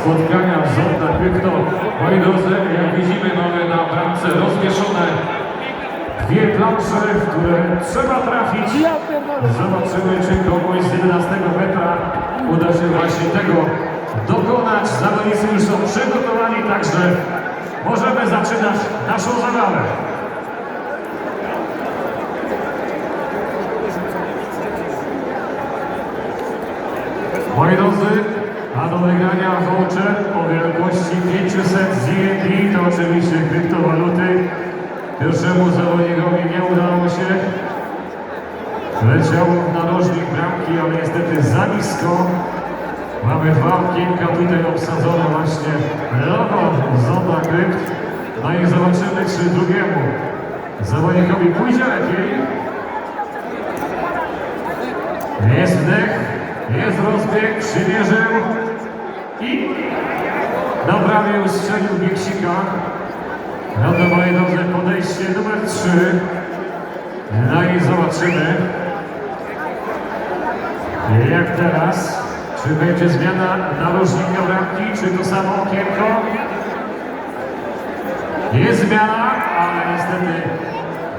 spotkania Zorda Krypto. Moi drodzy, jak widzimy mamy na bramce rozwieszone dwie plansze, w które trzeba trafić. Zobaczymy, czy kogoś z 11 metra uda się właśnie tego dokonać. Zawodnicy już są przygotowani, także możemy zaczynać naszą zabawę. Moi drodzy, a do wygrania voucher o wielkości 500 ZND, to oczywiście kryptowaluty. Pierwszemu zawodnikowi nie udało się. Leciał w narożnik bramki, ale niestety za nisko. Mamy dwa okienka tutaj obsadzone właśnie logo Zonda Krypt. No i zobaczymy, czy drugiemu zawodnikowi pójdzie lepiej. Jest wdech, jest rozbieg, przymierzył i na bramie ustrzelił Bieksika. No to moi drodzy, podejście numer 3. No i zobaczymy, jak teraz. Czy będzie zmiana narożnika bramki, czy to samo okienko? Jest zmiana, ale niestety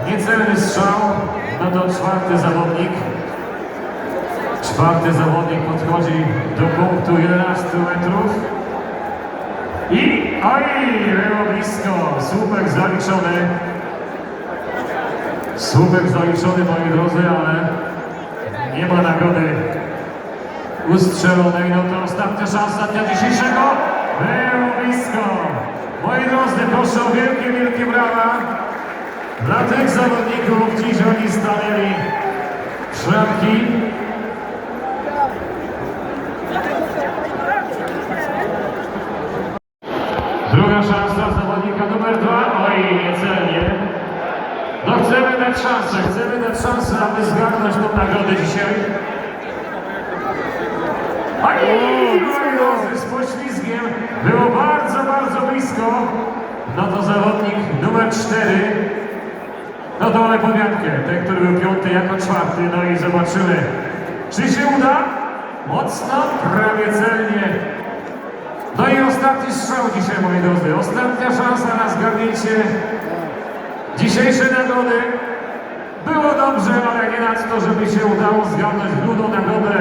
niecelny strzał. No to czwarty zawodnik. Czwarty zawodnik podchodzi do punktu 11 metrów. I oj, było blisko. Słupek zaliczony. Słupek zaliczony, moi drodzy, ale nie ma nagody ustrzelonej. No to ostatnia szansa dnia dzisiejszego. Było blisko. Moi drodzy, proszę o wielkie, wielkie brawa dla tych zawodników. Dziś oni stanęli w szranki. Szansa zawodnika numer dwa. Oj, niecelnie. No chcemy dać szansę, chcemy dać szansę, aby zgarnąć tą nagrodę dzisiaj. Drodzy, z poślizgiem. Było bardzo, bardzo blisko. No to zawodnik numer cztery. No to mamy pomiankę. Ten, który był piąty jako czwarty. No i zobaczymy, czy się uda. Mocno, prawie celnie. No i ostatni strzał dzisiaj, moi drodzy. Ostatnia szansa na zgarnięcie dzisiejszej nagrody. Było dobrze, ale nie na to, żeby się udało zgarnąć drugą nagrodę.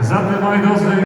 Zatem, moi drodzy,